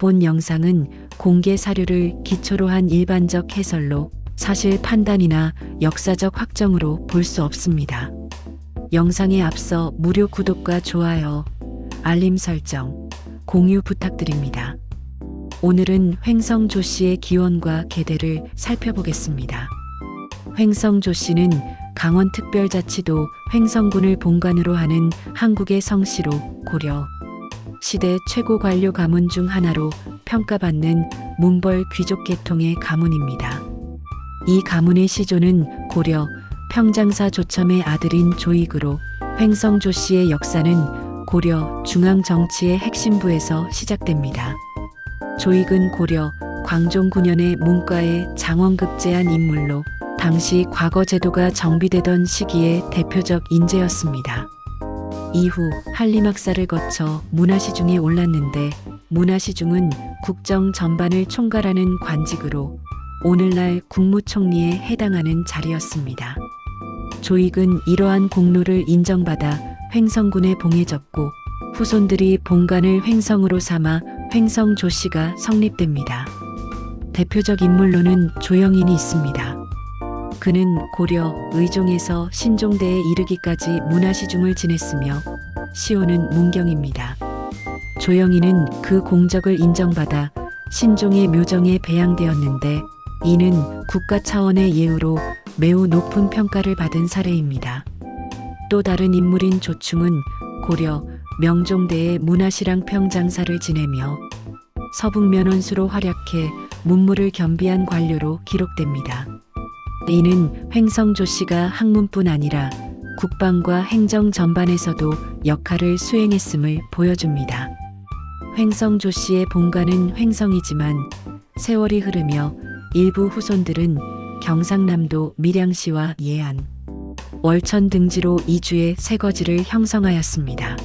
본 영상은 공개 사료를 기초로 한 일반적 해설로 사실 판단이나 역사적 확정으로 볼 수 없습니다. 영상에 앞서 무료 구독과 좋아요, 알림 설정, 공유 부탁드립니다. 오늘은 횡성 조 씨의 기원과 계대를 살펴보겠습니다. 횡성 조 씨는 강원특별자치도 횡성군을 본관으로 하는 한국의 성씨로 고려 시대 최고 관료 가문 중 하나로 평가받는 문벌 귀족 계통의 가문입니다. 이 가문의 시조는 고려 평장사 조첨의 아들인 조익으로 횡성 조 씨의 역사는 고려 중앙 정치의 핵심부에서 시작됩니다. 조익은 고려 광종 9년에 문과에 장원급제한 인물로 당시 과거 제도가 정비되던 시기의 대표적 인재였습니다. 이후 한림학사를 거쳐 문화시중에 올랐는데 문화시중은 국정 전반을 총괄하는 관직으로 오늘날 국무총리에 해당하는 자리였습니다. 조익은 이러한 공로를 인정받아 횡성군에 봉해졌고 후손들이 본관을 횡성으로 삼아 횡성 조씨가 성립됩니다. 대표적 인물로는 조영인이 있습니다. 그는 고려 의종에서 신종대에 이르기까지 문화시중을 지냈으며 시호는 문경입니다. 조영인은 그 공적을 인정받아 신종의 묘정에 배양되었는데 이는 국가 차원의 예우로 매우 높은 평가를 받은 사례입니다. 또 다른 인물인 조충은 고려 명종대의 문화시랑 평장사를 지내며 서북면원수로 활약해 문무를 겸비한 관료로 기록됩니다. 이는 횡성조 씨가 학문뿐 아니라 국방과 행정 전반에서도 역할을 수행했음을 보여줍니다. 횡성조 씨의 본관은 횡성이지만 세월이 흐르며 일부 후손들은 경상남도 밀양시와 예안, 월천 등지로 이주해 새거지를 형성하였습니다.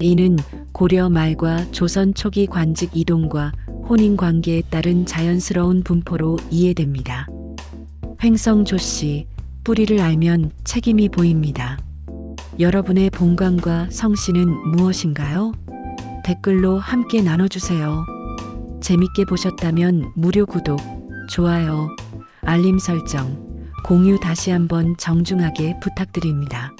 이는 고려 말과 조선 초기 관직 이동과 혼인 관계에 따른 자연스러운 분포로 이해됩니다. 횡성 조 씨, 뿌리를 알면 책임이 보입니다. 여러분의 본관과 성씨는 무엇인가요? 댓글로 함께 나눠주세요. 재밌게 보셨다면 무료 구독, 좋아요, 알림 설정, 공유 다시 한번 정중하게 부탁드립니다.